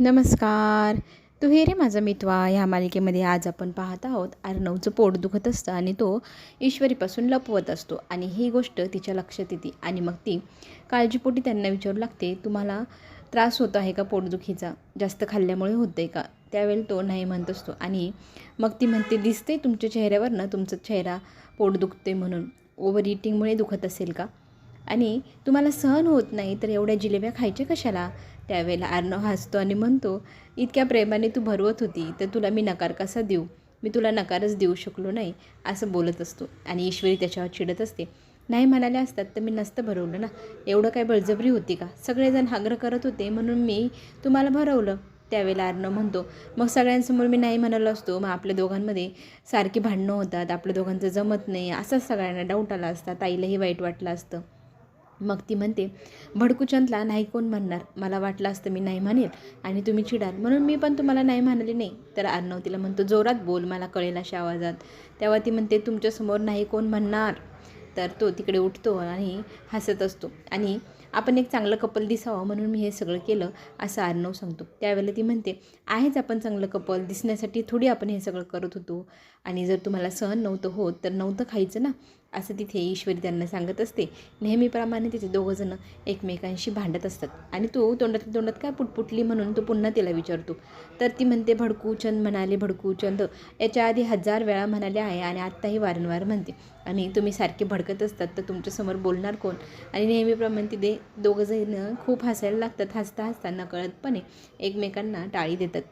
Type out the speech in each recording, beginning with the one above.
नमस्कार. तू हे रे माझा मित्वा. ह्या मालिकेमध्ये आज आपण पाहत आहोत अर्णवचं पोट दुखत असतं आणि तो ईश्वरीपासून लपवत असतो. आणि ही गोष्ट तिच्या लक्षात येते आणि मग ती काळजीपोटी त्यांना विचारू लागते तुम्हाला त्रास होत आहे का पोटदुखीचा जास्त खाल्ल्यामुळे होतं आहे का? त्यावेळी तो नाही म्हणत असतो आणि मग ती म्हणते दिसते तुमच्या चेहऱ्यावर ना तुमचा चेहरा पोट दुखते म्हणून. ओव्हर इटिंगमुळे दुखत असेल का? आणि तुम्हाला सहन होत नाही तर एवढ्या जिलेब्या खायच्या कशाला? त्यावेळेला आर्णव हसतो आणि म्हणतो इतक्या प्रेमाने तू भरवत होती तर तुला मी नकार कसा देऊ? मी तुला नकारच देऊ शकलो नाही असं बोलत असतो. आणि ईश्वरी त्याच्यावर चिडत असते. नाही म्हणाले असतात तर मी नसतं भरवलं ना? एवढं काय बळजबरी होती का? सगळेजण आग्रह करत होते म्हणून मी तुम्हाला भरवलं. त्यावेळेला अर्णव म्हणतो मग सगळ्यांसमोर मी नाही म्हणालो असतो? मग आपल्या दोघांमध्ये सारखी भांडणं होतात आपल्या दोघांचं जमत नाही असंच सगळ्यांना डाऊट आला असता. ताईलाही वाईट वाटलं असतं. मग ती म्हणते भडकूचंदला नाही कोण म्हणणार. मला वाटलं असतं मी नाही म्हणेल आणि तुम्ही चिडाल. म्हणून मी पण तुम्हाला नाही म्हणाले नाही. तर अर्णव तिला म्हणतो जोरात बोल मला कळेल अशा आवाजात. तेव्हा ती म्हणते तुमच्यासमोर नाही कोण म्हणणार. तर तो तिकडे उठतो आणि हसत असतो. आणि आपण एक चांगलं कपल दिसावं म्हणून मी हे सगळं केलं असं अर्णव सांगतो. त्यावेळेला ती म्हणते आहेच आपण चांगलं कपल दिसण्यासाठी थोडी आपण हे सगळं करत होतो. आणि जर तुम्हाला सहन नव्हतं होत तर नव्हतं खायचं ना. असं तिथे ईश्वरी त्यांना सांगत असते. नेहमीप्रमाणे तिथे दोघंजणं एकमेकांशी भांडत असतात. आणि तो तोंडात तोंडात काय पुटपुटली म्हणून तो पुन्हा तिला विचारतो. तर ती म्हणते भडकू चंद म्हणाले भडकू चंद. याच्या आधी हजार वेळा म्हणाले आहे आणि आत्ताही वारंवार म्हणते. आणि तुम्ही सारखे भडकत असतात तर तुमच्यासमोर बोलणार कोण? आणि नेहमीप्रमाणे तिथे दोघंजणं खूप हसायला लागतात. हसता हसता नकळतपणे एकमेकांना टाळी देतात.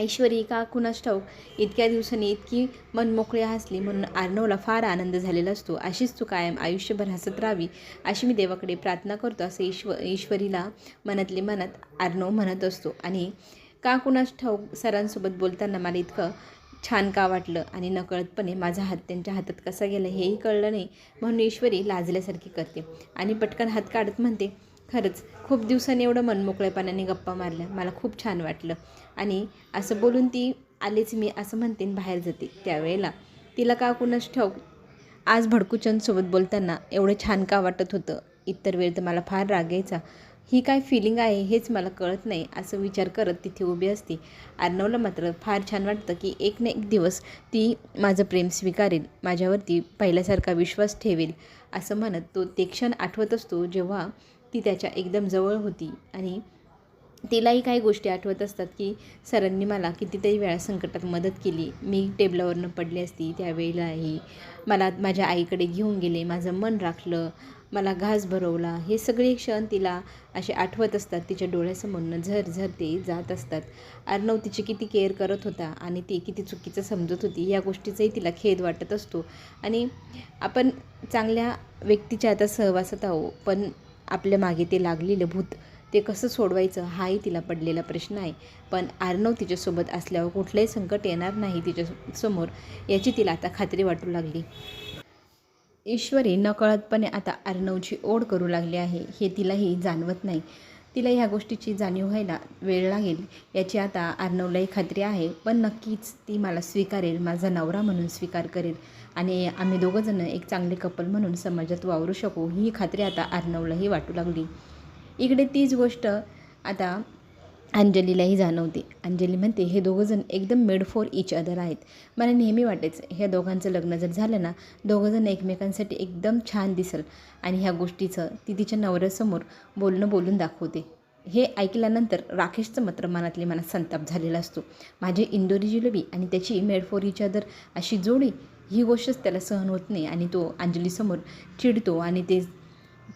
ऐश्वरी का कुणास ठाऊक हो? इतक्या दिवसांनी इतकी मनमोकळी हसली म्हणून आर्णवला फार आनंद झालेला असतो. अशीच तू कायम आयुष्यभर हसत राहावी अशी मी देवाकडे प्रार्थना करतो असं ईश्व ईश्वरीला मनातले मनात आर्णव म्हणत असतो. आणि का कुणास ठाऊक हो? सरांसोबत बोलताना मला इतकं छान का वाटलं आणि नकळतपणे माझा हात त्यांच्या हातात कसा गेला हेही कळलं नाही म्हणून ईश्वरी लाजल्यासारखी करते आणि पटकन हात काढत म्हणते खरंच खूप दिवसांनी एवढं मनमोकळेपणाने गप्पा मारल्या. मला खूप छान वाटलं. आणि असं बोलून ती आलीच मी असं म्हणते बाहेर जाते त्यावेळेला. तिला का कुणाच ठाऊक आज भडकूचंदसोबत बोलताना एवढं छान का वाटत होतं? इतर वेळ तर मला फार राग यायचा. ही काय फिलिंग आहे हेच मला कळत नाही असं विचार करत तिथे उभी असते. अर्णवला मात्र फार छान वाटतं की एक ना एक दिवस ती माझं प्रेम स्वीकारेल माझ्यावरती पहिल्यासारखा विश्वास ठेवेल असं म्हणत तो ते क्षण आठवत असतो जेव्हा ती त्याच्या एकदम जवळ होती. आणि तिलाही काही गोष्टी आठवत असतात की सरांनी मला कितीतरी वेळा संकटात मदत केली. मी टेबलावरनं पडली असती त्यावेळेलाही मला माझ्या आईकडे घेऊन गेले माझं मन राखलं मला घास भरवला. हे सगळे क्षण तिला असे आठवत असतात. तिच्या डोळ्यासमोरनं झर झर ते जात असतात. अर्णव तिची किती केअर करत होता आणि ती किती चुकीचं समजत होती या गोष्टीचाही तिला खेद वाटत असतो. आणि आपण चांगल्या व्यक्तीच्या आता सहवासात आहो पण आपल्या मागे ते लागलेलं भूत ते कसं सोडवायचं हाही तिला पडलेला प्रश्न आहे. पण आर्णव तिच्यासोबत असल्यावर कुठलंही संकट येणार नाही तिच्या समोर याची तिला आता खात्री वाटू लागली. ईश्वरी नकळतपणे आता अर्णवची ओढ करू लागली आहे हे तिलाही जाणवत नाही. तिला ह्या गोष्टीची जाणीव व्हायला वेळ लागेल. याची आता आर्नवलाही खात्री आहे. पण नक्कीच ती मला स्वीकारेल माझा नवरा म्हणून स्वीकार करेल. आणि आम्ही दोघंजणं एक चांगले कपल म्हणून समाजात वावरू शकू ही खात्री आता आर्नवलाही वाटू लागली. इकडे तीच गोष्ट आता अंजलीलाही जाणवते. अंजली म्हणते हे दोघंजण एकदम मेड फॉर इच अदर आहेत. मला नेहमी वाटायचं ह्या दोघांचं लग्न जर झालं ना दोघंजण एकमेकांसाठी एकदम छान दिसल आणि ह्या गोष्टीचं ती तिच्या नवऱ्यासमोर बोलणं बोलून दाखवते. हे ऐकल्यानंतर राकेशचं मात्र मनातली मनात संताप झालेला असतो. माझी इंदोरी जिलेबी आणि त्याची मेड फॉर इच अदर अशी जोडी ही गोष्टच त्याला सहन होत नाही आणि तो अंजलीसमोर चिडतो आणि ते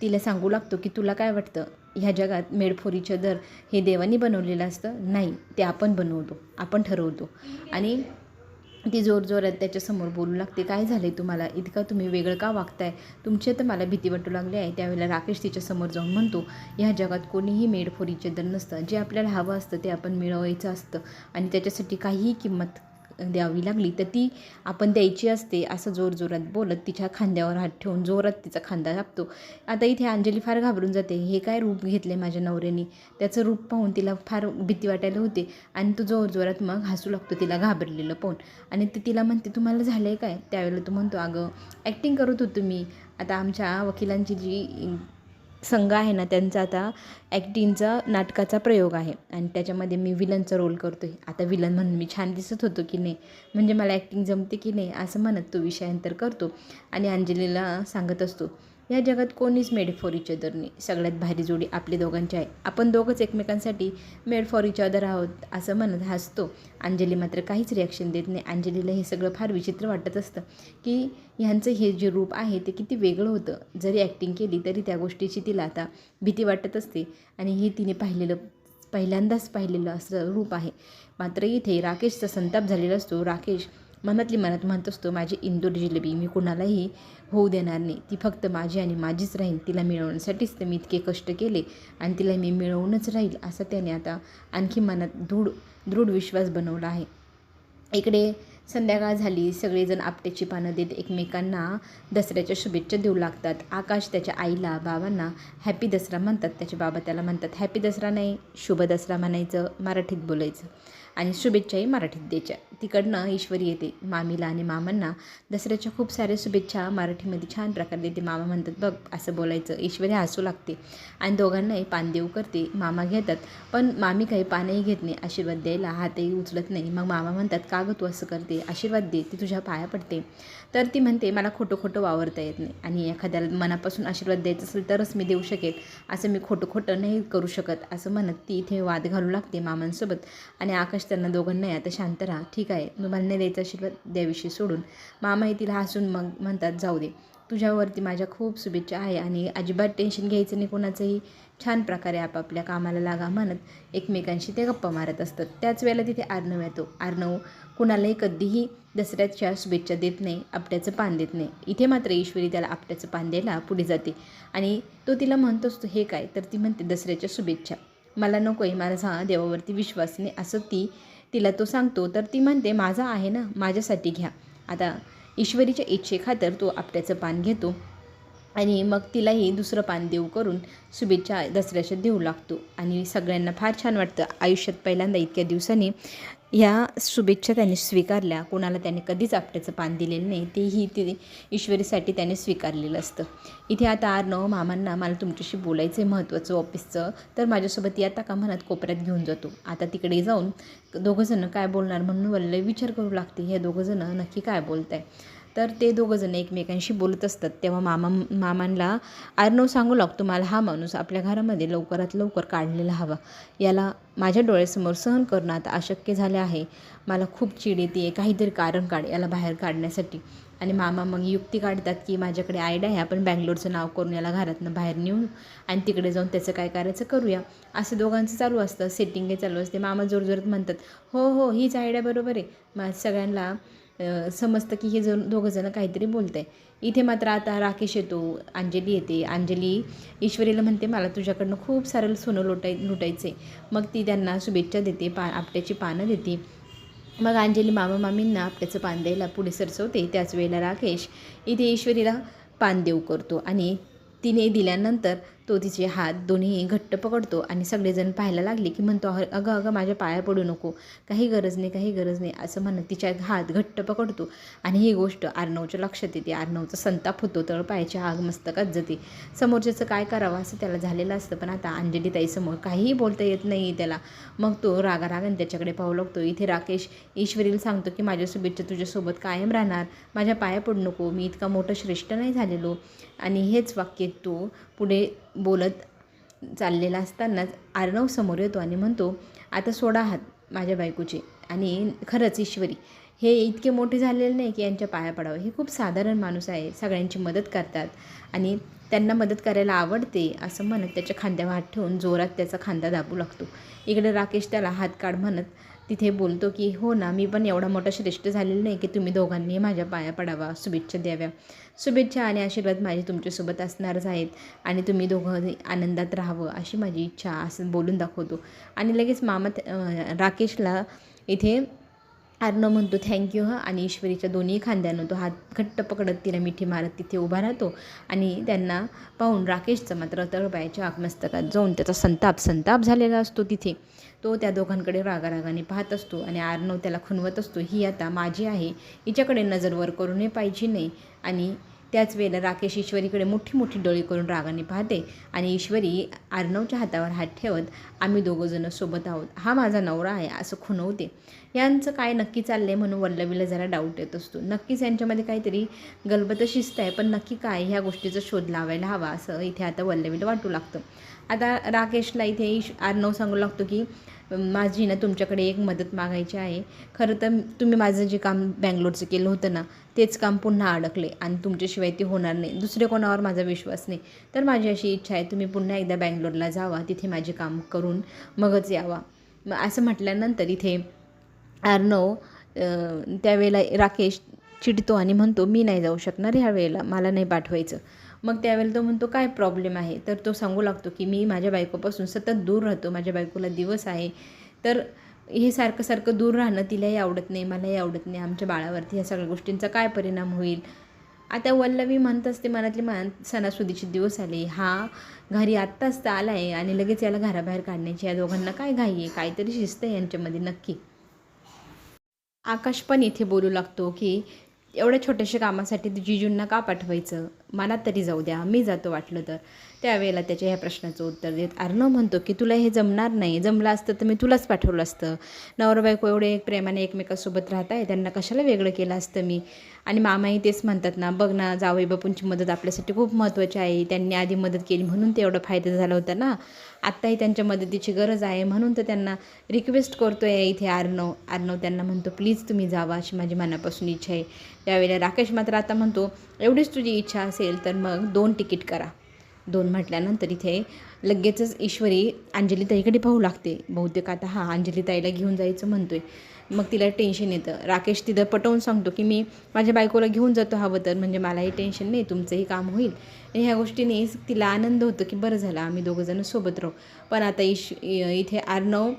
तिला सांगू लागतो की तुला काय वाटतं? ह्या जगात मेडफोरीचे दर हे देवाने बनवलेलं असतं. नाही ते आपण बनवतो आपण ठरवतो. आणि ती जोरजोरात त्याच्यासमोर बोलू लागते काय झालं आहे तुम्हाला? इतकं तुम्ही वेगळं का वागताय? तुमचे तर मला भीती वाटू लागली आहे. त्यावेळेला राकेश तिच्यासमोर जाऊन म्हणतो ह्या जगात कोणीही मेड दर नसतं. जे आपल्याला हवं असतं ते आपण मिळवायचं असतं. आणि त्याच्यासाठी काहीही किंमत द्यावी लागली. तर ती आपण द्यायची असते असं जोरजोरात बोलत तिच्या खांद्यावर हात ठेवून जोरात तिचा खांदा दाबतो आता इथे अंजली फार घाबरून जाते. हे काय रूप घेतले माझ्या नवऱ्याने? त्याचं रूप पाहून तिला फार भीती वाटायला होते आणि तो जोरजोरात मग हसू लागतो तिला घाबरलेलं पाहून. आणि ते तिला म्हणते तुम्हाला झालं आहे काय? त्यावेळेला तो म्हणतो अगं ॲक्टिंग करत होतो मी. आता आमच्या वकिलांची जी संघ आहे ना त्यांचा आता ॲक्टिंगचा नाटकाचा प्रयोग आहे. आणि त्याच्यामध्ये मी विलनचा रोल करतो आहे आता विलन म्हणून मी छान दिसत होतो की नाही? म्हणजे मला ॲक्टिंग जमते की नाही? असं म्हणत तो विषयांतर करतो. आणि अंजलीला सांगत असतो या जगात कोणीच मेड फॉर इच अदर नाही. सगळ्यात भारी जोडी आपली दोघांची आहे. आपण दोघंच एकमेकांसाठी मेड फॉर इच अदर आहोत असं म्हणत हसतो. अंजली मात्र काहीच रिॲक्शन देत नाही. अंजलीला हे सगळं फार विचित्र वाटत असतं की ह्यांचं हे जे रूप आहे ते किती वेगळं होतं. जरी ॲक्टिंग केली तरी त्या गोष्टीची तिला आता भीती वाटत असते. आणि हे तिने पाहिलेलं पहिल्यांदाच पाहिलेलं असं रूप आहे. मात्र इथे राकेशचा संताप झालेला असतो. राकेश मनातली मनात म्हणत असतो माझी इंदूर जिलेबी मी कुणालाही होऊ देणार नाही. ती फक्त माझी आणि माझीच राहील तिला मिळवण्यासाठीच तर मी इतके कष्ट केले आणि तिला मी मिळवूनच राहील असं त्याने आता आणखी मनात दृढ दृढ विश्वास बनवला आहे. इकडे संध्याकाळ झाली. सगळेजण आपट्याची पानं देत एकमेकांना दसऱ्याच्या शुभेच्छा देऊ लागतात. आकाश त्याच्या आईला बाबांना हॅपी दसरा म्हणतात. त्याचे बाबा त्याला म्हणतात हॅपी दसरा नाही शुभ दसरा म्हणायचं मराठीत बोलायचं. आणि शुभेच्छाही मराठीत द्यायच्या. तिकडनं ईश्वरी येते मामीला आणि मामांना. दसऱ्याच्या खूप साऱ्या शुभेच्छा मराठीमध्ये छान प्रकारे देते. मामा म्हणतात बघ असं बोलायचं ईश्वरी हसू लागते. आणि दोघांनाही पान देऊ करते. मामा घेतात पण मामी काही पानही घेत नाही. आशीर्वाद द्यायला हातही उचलत नाही. मग मामा म्हणतात का गं तू असं करते? आशीर्वाद दे ती तुझ्या पाया पडते. तर ती म्हणते मला खोटं खोटं वावरता येत नाही. आणि एखाद्याला मनापासून आशीर्वाद द्यायचा असेल तरच मी देऊ शकेल असं मी खोटं खोटं नाही करू शकत. असं म्हणत ती इथे वाद घालू लागते मामांसोबत. आणि आकाश त्यांना दोघांनाही आता शांत राहा. ठीक आहे मी नाही द्यायचा आशीर्वाद द्याविषयी सोडून. मामाही तिला हसून मग म्हणतात जाऊ दे. तुझ्यावरती माझ्या खूप शुभेच्छा आहे आणि अजिबात टेन्शन घ्यायचं नाही कोणाचंही छान प्रकारे आपापल्या कामाला लागा म्हणत एकमेकांशी ते गप्पा मारत असतात. त्याच वेळेला तिथे आर्णव येतो. आर्नव कुणालाही कधीही दसऱ्याच्या शुभेच्छा देत नाही आपट्याचं पान देत नाही. इथे मात्र ईश्वरी त्याला आपट्याचं पान द्यायला पुढे जाते आणि तो तिला म्हणतो असतो हे काय? तर ती म्हणते दसऱ्याच्या शुभेच्छा. मला नको आहे माझा देवावरती विश्वास नाही असं ती तिला तो सांगतो. तर ती म्हणते माझा आहे ना माझ्यासाठी घ्या. आता ईश्वरीच्या इच्छेखातर तो आपट्याचं पान घेतो आणि मग तिलाही दुसरं पान देऊ करून शुभेच्छा दसऱ्याच्या देऊ लागतो. आणि सगळ्यांना फार छान वाटतं. आयुष्यात पहिल्यांदा इतक्या दिवसांनी ह्या शुभेच्छा त्याने स्वीकारल्या. कोणाला त्याने कधीच आपट्याचं पान दिलेलं नाही तेही ते ईश्वरीसाठी त्याने स्वीकारलेलं असतं. इथे आता आर्नव मामांना मला तुमच्याशी बोलायचं आहे महत्त्वाचं ऑफिसचं. तर माझ्यासोबत येता का म्हणत कोपऱ्यात घेऊन जातो. आता तिकडे जाऊन दोघंजणं काय बोलणार म्हणून वल्ल विचार करू लागते. हे दोघंजणं नक्की काय बोलत आहे तर ते दोघंजण एकमेकांशी बोलत असतात. तेव्हा मामा मामांना आर्नव सांगू लागतो मला हा माणूस आपल्या घरामध्ये लवकरात लवकर काढलेला हवा. याला माझ्या डोळ्यासमोर सहन करणं आता अशक्य झाले आहे. मला खूप चीड येते काहीतरी कारण काढ याला बाहेर काढण्यासाठी. आणि मामा मग युक्ती काढतात की माझ्याकडे आयडिया आहे आपण बँगलोरचं नाव करून याला घरातनं बाहेर नेऊन आणि तिकडे जाऊन त्याचं काय करायचं करूया. असं दोघांचं चालू असतं. सेटिंग चालू असते. मामा जोरजोरात म्हणतात हो हो हीच आयडिया बरोबर आहे. मग सगळ्यांना समजतं की हे जण दोघंजणं काहीतरी बोलत आहे इथे मात्र आता राकेश येतो अंजली येते. अंजली ईश्वरीला म्हणते मला तुझ्याकडनं खूप सारं सोनं लुटाय लुटायचं आहे मग ती त्यांना शुभेच्छा देते पा आपट्याची पानं देते. मग अंजली मामा मामींना आपट्याचं पान द्यायला पुढे सरसवते. त्याच वेळेला राकेश इथे ईश्वरीला पान देऊ करतो. आणि तिने दिल्यानंतर तो तिचे हात दोन्ही घट्ट पकडतो आणि सगळेजण पाहायला लागले की म्हणतो अगं अगं माझ्या पाया पडू नको. काही गरज नाही काही गरज नाही असं म्हणत तिच्या हात घट्ट पकडतो. आणि ही गोष्ट आर्णवच्या लक्षात येते. आर्णवचा संताप होतो तर पायाची आग मस्तकात जाते. समोरच्याचं काय करावं असं त्याला झालेलं असतं पण आता अंजली ताईसमोर काहीही बोलता येत नाही त्याला. मग तो रागारागाने त्याच्याकडे पाहू लागतो. इथे राकेश ईश्वरीला सांगतो की माझ्या शुभेच्छा तुझ्यासोबत कायम राहणार. माझ्या पाया पडू नको. मी इतका मोठं श्रेष्ठ नाही झालेलो. आणि हेच वाक्य तो पुढे बोलत चाललेला असतानाच आर्णव समोर येतो आणि म्हणतो आता सोडा हात माझ्या बायकोचे. आणि खरंच ईश्वरी हे इतके मोठे झालेले नाही की यांच्या पाया पडावं. हे खूप साधारण माणूस आहे. सगळ्यांची मदत करतात. आणि त्यांना मदत करायला आवडते असं म्हणत त्याच्या खांद्यावर हात ठेवून जोरात त्याचा खांदा दाबू लागतो. इकडे राकेश त्याला हात काढ म्हणत तिथे बोलतो की हो ना मी पण एवढा मोठा श्रेष्ठ झालेलं नाही की तुम्ही दोघांनी माझ्या पाया पडावा शुभेच्छा द्याव्या. शुभेच्छा आणि आशीर्वाद माझे तुमच्यासोबत असणारच आहेत आणि तुम्ही दोघं आनंदात राहावं अशी माझी इच्छा असं बोलून दाखवतो. आणि लगेच मामा राकेशला इथे अर्ण म्हणतो थँक्यू ह. आणि ईश्वरीच्या दोन्ही खांद्यानं तो हात घट्ट पकडत तिला मिठी मारत तिथे उभा राहतो आणि त्यांना पाहून राकेशचं मात्र तळपायाच्या आकमस्तकात जाऊन त्याचा संताप संताप झालेला असतो तिथे. तो त्या दोघांकडे रागारागाने पाहत असतो आणि आर्नव त्याला खुनवत असतो ही आता माझी आहे. हिच्याकडे नजर वर करूनही पाहिजे नाही. आणि त्याच वेळेला राकेश ईश्वरीकडे मोठी मोठी डोळी करून रागाने पाहते आणि ईश्वरी आर्णवच्या हातावर हात ठेवत आम्ही दोघंजणं सोबत आहोत. हा माझा नवरा आहे असं खुणवते. यांचं काय नक्की चाललं आहे म्हणून वल्लवीला जरा डाऊट येत असतो. नक्कीच यांच्यामध्ये काहीतरी गलबत शिस्त आहे पण नक्की काय ह्या गोष्टीचा शोध लावायला हवा असं इथे आता वल्लवीला वाटू लागतं. आता राकेशला इथे ईश आर्णव सांगू लागतो की माझी ना तुमच्याकडे एक मदत मागायची आहे. खरं तर तुम्ही माझं जे काम बँगलोरचं केलं होतं ना तेच काम पुन्हा अडकले आणि तुमच्याशिवाय ते होणार नाही. दुसरे कोणावर माझा विश्वास नाही. तर माझी अशी इच्छा आहे तुम्ही पुन्हा एकदा बँगलोरला जावा तिथे माझे काम करून मगच यावा. मग असं म्हटल्यानंतर इथे अर्णव त्यावेळेला राकेश चिडतो आणि म्हणतो मी नाही जाऊ शकणार ह्या वेळेला मला नाही पाठवायचं. मग त्यावेळेला तो म्हणतो काय प्रॉब्लेम आहे? तर तो सांगू लागतो की मी माझ्या बायकोपासून सतत दूर राहतो. माझ्या बायकोला दिवस आहे. तर हे सारखं सारखं दूर राहणं तिलाही आवडत नाही मलाही आवडत नाही. आमच्या बाळावरती ह्या सगळ्या गोष्टींचा काय परिणाम होईल? आता वल्लवी म्हणत असते मनातली मान सणासुदीचे दिवस आले. हा घरी आत्ताच तर आला आहे आणि लगेच याला घराबाहेर काढण्याची या दोघांना काय घाई आहे? काहीतरी शिस्त आहे यांच्यामध्ये नक्की. आकाश पण इथे बोलू लागतो की एवढ्या छोट्याशा कामासाठी जिजूंना का पाठवायचं? मला तरी जाऊ द्या. मी जातो वाटलं तर. त्यावेळेला त्याच्या ह्या प्रश्नाचं उत्तर देत अर्णव म्हणतो की तुला हे जमणार नाही. जमलं असतं तर मी तुलाच पाठवलं असतं. नवरा बायको एवढे प्रेमाने एकमेकासोबत राहत आहे. त्यांना कशाला वेगळं केलं असतं मी? आणि मामाही तेच म्हणतात ना बघ ना जावई बापूंची मदत आपल्यासाठी खूप महत्त्वाची आहे. त्यांनी आधी मदत केली म्हणून ते एवढा फायदा झाला होता ना. आत्ताही त्यांच्या मदतीची गरज आहे म्हणून तर त्यांना रिक्वेस्ट करतो आहे इथे अर्णव. अर्णव त्यांना म्हणतो प्लीज तुम्ही जावा अशी माझी मनापासून इच्छा आहे. त्यावेळेला राकेश मात्र आता म्हणतो एवढीच तुझी इच्छा असेल तर मग दोन तिकीट करा. दोन म्हटल्यानंतर इथे लगेचच ईश्वरी अंजलीताईकडे पाहू लागते. बहुतेक आता हा अंजलीताईला घेऊन जायचं म्हणतोय. मग तिला टेन्शन येतं. राकेश तिथं पटवून सांगतो की मी माझ्या बायकोला घेऊन जातो हवं तर. म्हणजे मलाही टेन्शन नाही तुमचंही काम होईल. आणि ह्या गोष्टीने तिला आनंद होतो की बरं झालं आम्ही दोघंजणं सोबत राहू. पण आता ईश इथे अर्णव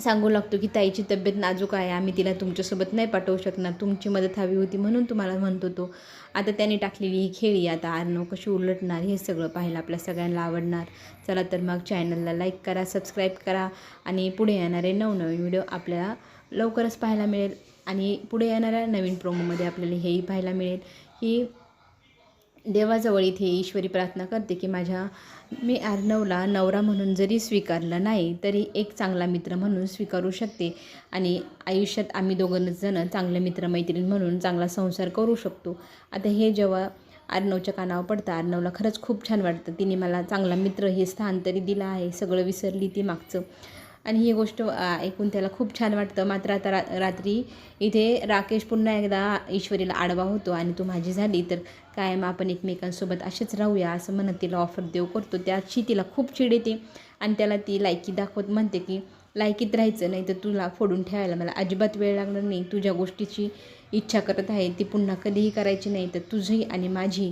सांगू लागतो की ताईची तब्येत नाजूक आहे आम्ही तिला तुमच्यासोबत नाही पाठवू शकणार. तुमची मदत हवी होती म्हणून तुम्हाला म्हणतो तो आता त्याने टाकलेली ही खेळी आता आरनो कशी उलटणार हे सगळं पाहायला आपल्या सगळ्यांना आवडणार. चला तर मग चॅनलला लाईक करा सबस्क्राईब करा आणि पुढे येणारे नवनवीन व्हिडिओ आपल्याला लवकरच पाहायला मिळेल. आणि पुढे येणाऱ्या नवीन प्रोमोमध्ये आपल्याला हेही पाहायला मिळेल की देवाजवळ इथे ईश्वरी प्रार्थना करते की माझ्या मी अर्णवला नवरा म्हणून जरी स्वीकारलं नाही तरी एक चांगला मित्र म्हणून स्वीकारू शकते आणि आयुष्यात आम्ही दोघंजणं चांगले मित्रमैत्रीण म्हणून चांगला संसार करू शकतो. आता हे जेव्हा अर्णवच्या कानावर पडतं अर्णवला खरंच खूप छान वाटतं. तिने मला चांगला मित्र हे स्थान तरी दिलं आहे सगळं विसरली ती मागचं. आणि ही गोष्ट ऐकून त्याला खूप छान वाटतं. मात्र आता रा रात्री इथे राकेश पुन्हा एकदा ईश्वरीला आडवा होतो आणि तू माझी झाली तर कायम आपण एकमेकांसोबत असेच राहूया असं म्हणत तिला ऑफर देऊ करतो. त्याची तिला खूप चिड येते आणि त्याला ती लायकी दाखवत म्हणते की लायकीत राहायचं नाही तर तुला फोडून ठेवायला मला अजिबात वेळ लागणार नाही. तुझ्या गोष्टीची इच्छा करत आहे ती पुन्हा कधीही करायची नाही तर तुझी आणि माझी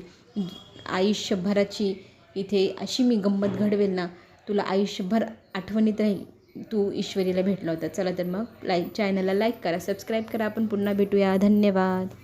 आयुष्यभराची इथे अशी मी गंमत घडवेल ना तुला आयुष्यभर आठवणीत राहील. तू ईश्वरीला भेटला होता. चला तर मग लाईक चॅनलला लाईक करा सबस्क्राईब करा. आपण पुन्हा भेटूया. धन्यवाद.